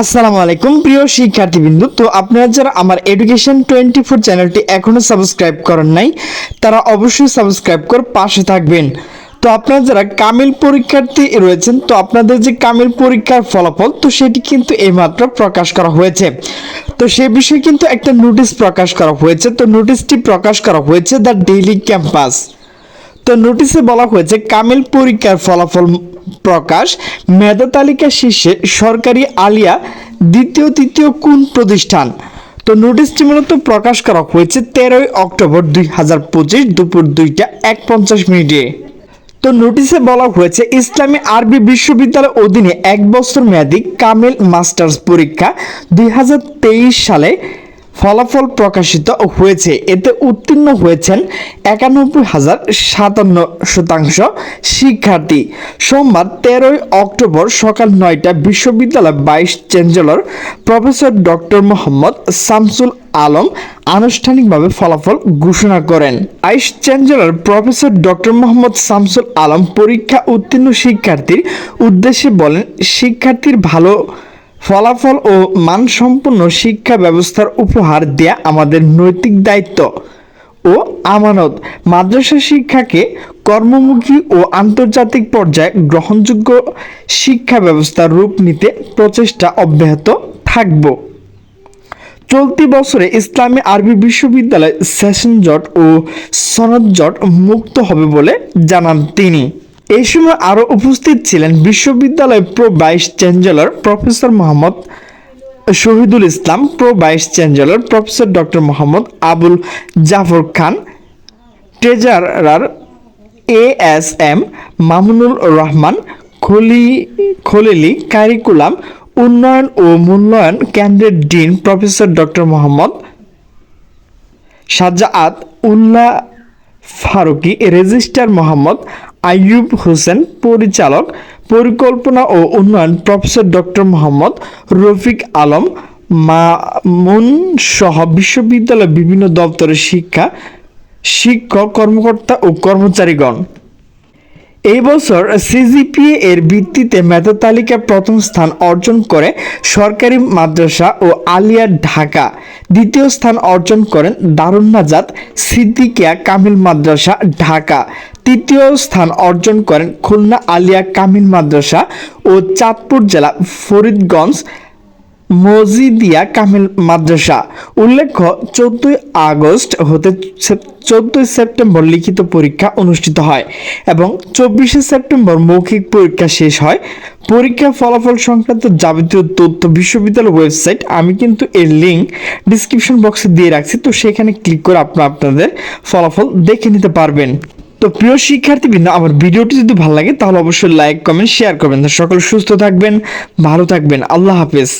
আসসালামু আলাইকুম, প্রিয় শিক্ষার্থীবৃন্দ। তো আপনারা যারা আমার এডুকেশন টোয়েন্টি ফোর চ্যানেলটি এখনও সাবস্ক্রাইব করেন নাই, তারা অবশ্যই সাবস্ক্রাইব করে পাশে থাকবেন। তো আপনারা যারা কামিল পরীক্ষার্থী রয়েছেন, তো আপনাদের যে কামিল পরীক্ষার ফলাফল, তো সেটি কিন্তু এইমাত্র প্রকাশ করা হয়েছে। তো সে বিষয়ে কিন্তু একটা নোটিশ প্রকাশ করা হয়েছে। তো নোটিশটি প্রকাশ করা হয়েছে দ্য ডেইলি ক্যাম্পাস। তো নোটিশে বলা হয়েছে, কামিল পরীক্ষার ফলাফল প্রকাশ মেধা তালিকা শীর্ষে সরকারি আলিয়া দ্বিতীয় তৃতীয় কোন প্রতিষ্ঠান? তো নোটিশটি মূলত প্রকাশ করা হয়েছে তেরোই অক্টোবর দুই হাজার পঁচিশ দুপুর দুইটা এক পঞ্চাশ মিনিটে। তো নোটিশে বলা হয়েছে, ইসলামী আরবি বিশ্ববিদ্যালয়ের অধীনে এক বছর মেয়াদী কামিল মাস্টার্স পরীক্ষা দুই হাজার তেইশ সালে ফলাফল প্রকাশিত হয়েছে। এতে উত্তীর্ণ হয়েছেন একানব্বই হাজার সাতান্ন শতাংশ শিক্ষার্থী। সোমবার তেরোই অক্টোবর সকাল নয়টা বিশ্ববিদ্যালয় vice chancellor professor doctor Mohammad Shamsul Alam আনুষ্ঠানিকভাবে ফলাফল ঘোষণা করেন। Vice chancellor professor doctor Mohammad Shamsul Alam পরীক্ষা উত্তীর্ণ শিক্ষার্থীর উদ্দেশ্যে বলেন, শিক্ষার্থীর ভালো ফলাফল ও মানসম্পন্ন শিক্ষা ব্যবস্থার উপহার দেয়া আমাদের নৈতিক দায়িত্ব ও আমানত। মাদ্রাসা শিক্ষাকে কর্মমুখী ও আন্তর্জাতিক পর্যায়ে গ্রহণযোগ্য শিক্ষা ব্যবস্থার রূপ নিতে প্রচেষ্টা অব্যাহত থাকব। চলতি বছরে ইসলামী আরবি বিশ্ববিদ্যালয় সেশন জট ও সনদ জট মুক্ত হবে বলে জানান তিনি। এই সময় আরও উপস্থিত ছিলেন বিশ্ববিদ্যালয় pro vice chancellor professor Mohammad Shahidul Islam pro vice chancellor professor doctor Mohammad Abul Jafar Khan, treasurer A S M Mamunul Rahman, খলি, Khalili curriculum, উন্নয়ন ও মূল্যায়ন কেন্দ্রের dean professor doctor Mohammad Sajjat Ullah Faruqi, registrar Mohammad Ayub Hossain, পরিচালক, পরিকল্পনা ও উন্নয়ন professor doctor Mohammad Rafiq Alam, Mamun সহ বিশ্ববিদ্যালয়ের বিভিন্ন দপ্তরের শিক্ষা, শিক্ষক, কর্মকর্তা ও কর্মচারীগণ। এই বছর সিজিপিএ এর ভিত্তিতে মেধা তালিকায় প্রথম স্থান অর্জন করে সরকারি মাদ্রাসা ও আলিয়া ঢাকা। দ্বিতীয় স্থান অর্জন করেন দারুণ নাজাত সিদ্দিকিয়া কামিল মাদ্রাসা, ঢাকা। তৃতীয় স্থান অর্জন করেন খুলনা আলিয়া কামিল মাদ্রাসা ও চাঁদপুর জেলা ফরিদগঞ্জ মজিদিয়া কামিল মাদ্রাসা। উল্লেখ্য, চোদ্দই আগস্ট হতে চোদ্দই সেপ্টেম্বর লিখিত পরীক্ষা অনুষ্ঠিত হয় এবং চব্বিশে সেপ্টেম্বর মৌখিক পরীক্ষা শেষ হয়। পরীক্ষা ফলাফল সংক্রান্ত যাবতীয় তথ্য বিশ্ববিদ্যালয় ওয়েবসাইট, আমি কিন্তু এর লিঙ্ক ডিসক্রিপশন বক্সে দিয়ে রাখছি, তো সেখানে ক্লিক করে আপনারা আপনাদের ফলাফল দেখে নিতে পারবেন। তো প্রিয় শিক্ষার্থীবৃন্দ আমার ভিডিওটি যদি ভালো লাগে, তাহলে অবশ্যই লাইক কমেন্ট শেয়ার করবেন। সকল সুস্থ থাকবেন, ভালো থাকবেন। আল্লাহ হাফেজ।